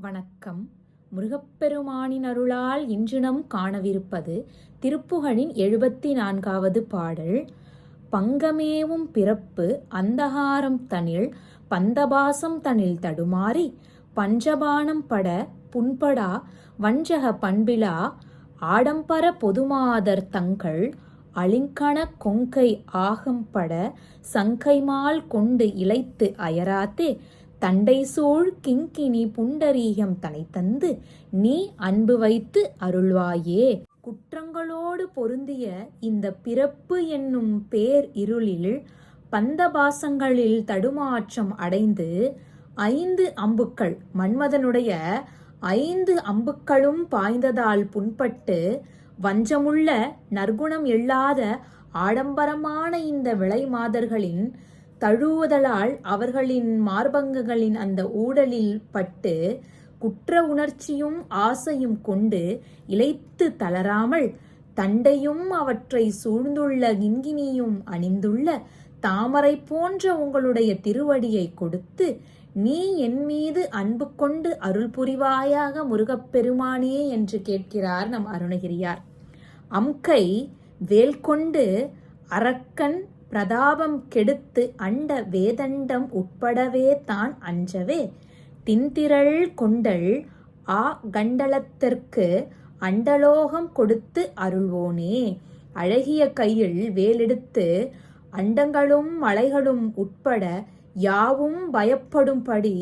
வணக்கம். முருகப்பெருமானின் அருளால் இன்று நம் காணவிருப்பது திருப்புகழின் எழுபத்தி நான்காவது பாடல். பங்கமேவும் பிறப்பு அந்தகாரம் தனில் பந்தபாசம் தனில் தடுமாறி பஞ்சபானம் பட புண்படா வஞ்சக பண்பிலா ஆடம்பர பொதுமாதர் தங்கள் அலிங்கண கொங்கை ஆகம்பட சங்கைமால் கொண்டு இளைத்து அயராத்தே தண்டை சூழ் கிங்கினி புண்டரீகம் தனை தந்து நீ அன்பு வைத்து அருள்வாயே. குற்றங்களோடு பொருந்திய இந்த பிறப்பு என்னும் பேர் இருளில் பந்தபாசங்களில் தடுமாற்றம் அடைந்து ஐந்து அம்புக்கள் மன்மதனுடைய ஐந்து அம்புக்களும் பாய்ந்ததால் புண்பட்டு வஞ்சமுள்ள நற்குணம் இல்லாத ஆடம்பரமான இந்த விலை மாதர்களின் தழுவுதலால் அவர்களின் மார்பங்கங்களின் அந்த ஊடலில் பட்டு குற்ற உணர்ச்சியும் ஆசையும் கொண்டு இழைத்து தளராமல் தண்டையும் அவற்றை சூழ்ந்துள்ள கிண்கிணியும் அணிந்துள்ள தாமரை போன்ற உங்களுடைய திருவடியை கொடுத்து நீ என் மீது அன்பு கொண்டு அருள் புரிவாயாக முருகப்பெருமானே என்று கேட்கிறார் நம் அருணகிரியார். அம்கை வேல் கொண்டு அரக்கன் பிரதாபம் கெடுத்து அண்ட வேதண்டம் உட்படவே தான் அஞ்சவே. தின்திரள் கொண்டல் ஆ கண்டலத்திற்கு அண்டலோகம் கொடுத்து அருள்வோனே. அழகிய கையில் வேலெடுத்து அண்டங்களும் மலைகளும் உட்பட யாவும் பயப்படும்படி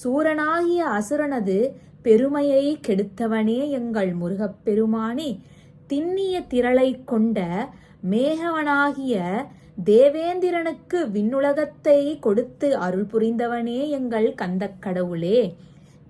சூரனாகிய அசுரனது பெருமையை கெடுத்தவனே எங்கள் முருகப்பெருமானே. திண்ணிய திரளை கொண்ட மேகவனாகிய தேவேந்திரனுக்கு விண்ணுலகத்தை கொடுத்து அருள் புரிந்தவனே எங்கள் கந்தக் கடவுளே.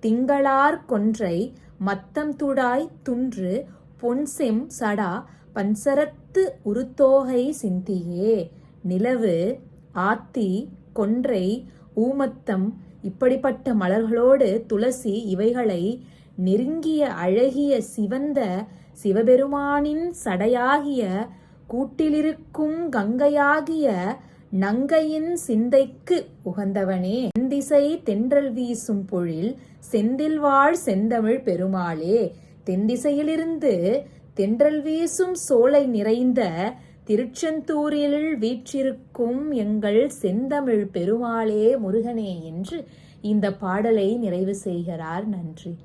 திங்களார் கொன்றை மத்தம் துடாய் துன்று பொன்செம் சடா பன்சரத்து உருத்தோகை சிந்தியே. நிலவு ஆத்தி கொன்றை ஊமத்தம் இப்படிப்பட்ட மலர்களோடு துளசி இவைகளை நெருங்கிய அழகிய சிவந்த சிவபெருமானின் சடையாகிய கூட்டிலிருக்கும் கங்கையாகிய நங்கையின் சிந்தைக்கு உகந்தவனே. தென்திசை தென்றல் வீசும் பொழில் செந்தில் வாழ் செந்தமிழ் பெருமாளே. தென்திசையிலிருந்து தென்றல் வீசும் சோலை நிறைந்த திருச்செந்தூரில் வீற்றிருக்கும் எங்கள் செந்தமிழ் பெருமாளே முருகனே என்று இந்த பாடலை நிறைவு செய்கிறார். நன்றி.